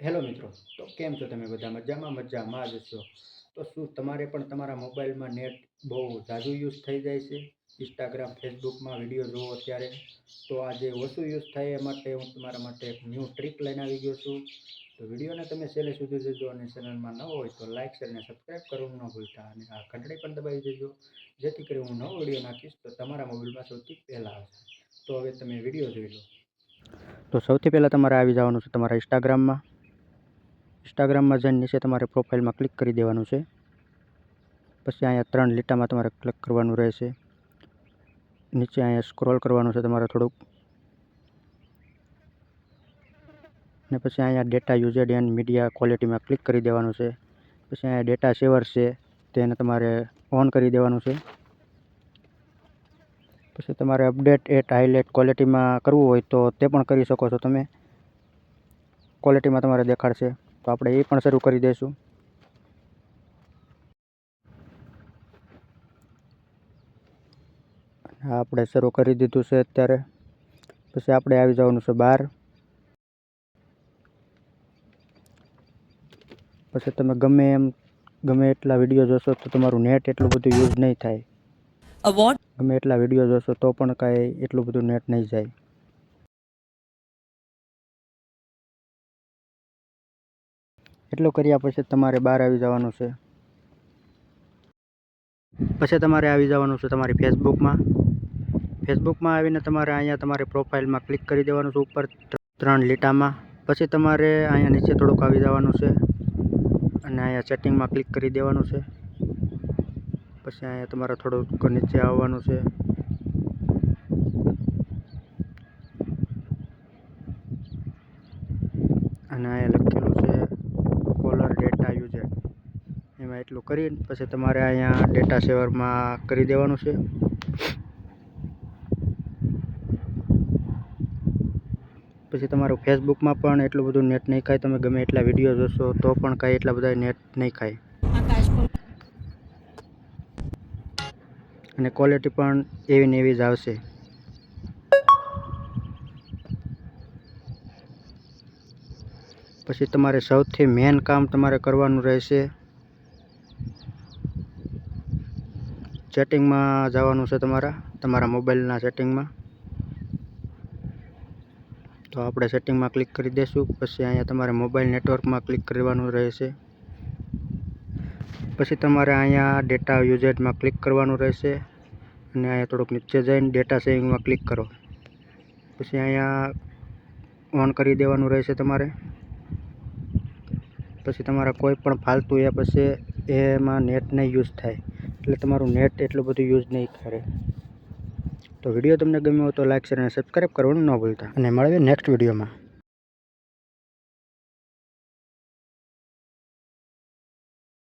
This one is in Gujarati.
હેલો મિત્રો, તો કેમ છો તમે બધા? મજામાં મજામાં જ છો. તો શું, તમારે પણ તમારા મોબાઈલમાં નેટ બહુ ઝાઝું યુઝ થઈ જાય છે? ઇન્સ્ટાગ્રામ ફેસબુકમાં વીડિયો જોવો ત્યારે તો આજે ઓછું યુઝ થાય એ માટે હું તમારા માટે એક ન્યૂ ટ્રીક લઈને આવી ગયો છું. તો વિડીયોને તમે છેલ્લે સુધી જોજો અને ચેનલમાં ન હોય તો લાઇક શેર અને સબસ્ક્રાઈબ કરવું ન ભૂલતા. અને આ ઘંટડી પણ દબાવી દેજો. જેથી કરી હું નવો વીડિયો નાખીશ તો તમારા મોબાઈલમાં સૌથી પહેલાં આવશે. તો હવે તમે વીડિયો જોઈ લો. તો સૌથી પહેલાં તમારે આવી જવાનું છે તમારા ઇન્સ્ટાગ્રામમાં ઇન્સ્ટાગ્રામમાં જઈને નીચે તમારે પ્રોફાઇલમાં ક્લિક કરી દેવાનું છે. પછી અહીંયા ત્રણ લીટામાં તમારે ક્લિક કરવાનું રહેશે. નીચે અહીંયા સ્ક્રોલ કરવાનું છે તમારે થોડુંક. ને પછી અહીંયા ડેટા યુઝેડ એન્ડ મીડિયા ક્વોલિટીમાં ક્લિક કરી દેવાનું છે. પછી અહીંયા ડેટા સેવર છે તેને તમારે ઓન કરી દેવાનું છે. પછી તમારે અપડેટ એટ હાઇલાઇટ ક્વોલિટીમાં કરવું હોય તો તે પણ કરી શકો છો તમે. ક્વોલિટીમાં તમારે દેખાડશે. તો આપણે એ પણ શરૂ કરી દઈશું. આપણે શરૂ કરી દીધું છે અત્યારે. પછી આપણે આવી જવાનું છે બહાર. પછી તમે ગમે એમ ગમે એટલા વીડિયો જોશો તો તમારું નેટ એટલું બધું યુઝ નહીં થાય. ગમે એટલા વીડિયો જોશો તો પણ કાંઈ એટલું બધું નેટ નહીં જાય. એટલું કર્યા પછી તમારે બહાર આવી જવાનું છે? પછી તમારે આવી જવાનું છે તમારી ફેસબુકમાં ફેસબુકમાં આવીને તમારે અહીંયા તમારી પ્રોફાઇલમાં ક્લિક કરી દેવાનું છે ઉપર ત્રણ લીટામાં. પછી તમારે અહીંયા નીચે થોડુંક આવી જવાનું છે અને અહીંયા સેટિંગમાં ક્લિક કરી દેવાનું છે. પછી અહીંયા તમારે થોડુંક નીચે આવવાનું છે. અને અહીંયા લખેલું છે કોલર ડેટા યુઝર એમાં એટલું કરી પછી તમારે અહીંયા ડેટા સેવરમાં કરી દેવાનું છે. પછી તમારું ફેસબુકમાં પણ એટલું બધું નેટ નહીં ખાય, તમે ગમે એટલા વીડિયો જોશો તો પણ કાંઈ એટલા બધા નેટ નહીં ખાય. અને ક્વોલિટી પણ એવી ને એવી જ આવશે. પછી તમારે સૌથી મેન કામ તમારે કરવાનું રહેશે સેટિંગમાં જવાનું છે તમારા તમારા મોબાઈલના સેટિંગમાં તો આપણે સેટિંગમાં ક્લિક કરી દઈશું પછી અહીંયા તમારે મોબાઈલ નેટવર્કમાં ક્લિક કરવાનું રહેશે. પછી તમારે અહીંયા ડેટા યુઝેડમાં ક્લિક કરવાનું રહેશે, અને અહીંયા થોડુંક નીચે જઈને ડેટા સેવિંગમાં ક્લિક કરો. પછી અહીંયા ઓન કરી દેવાનું રહેશે તમારે. પછી તમારા કોઈ પણ ફાલતુ એપ હશે, એમાં નેટ નહીં યુઝ થાય. એટલે તમારું નેટ એટલું બધું યુઝ નહીં કરે. તો વીડિયો તમને ગમ્યો હોય તો લાઈક, શેર અને સબસ્ક્રાઈબ કરવાનું ન ભૂલતા. અને મળીએ નેક્સ્ટ વિડીયોમાં.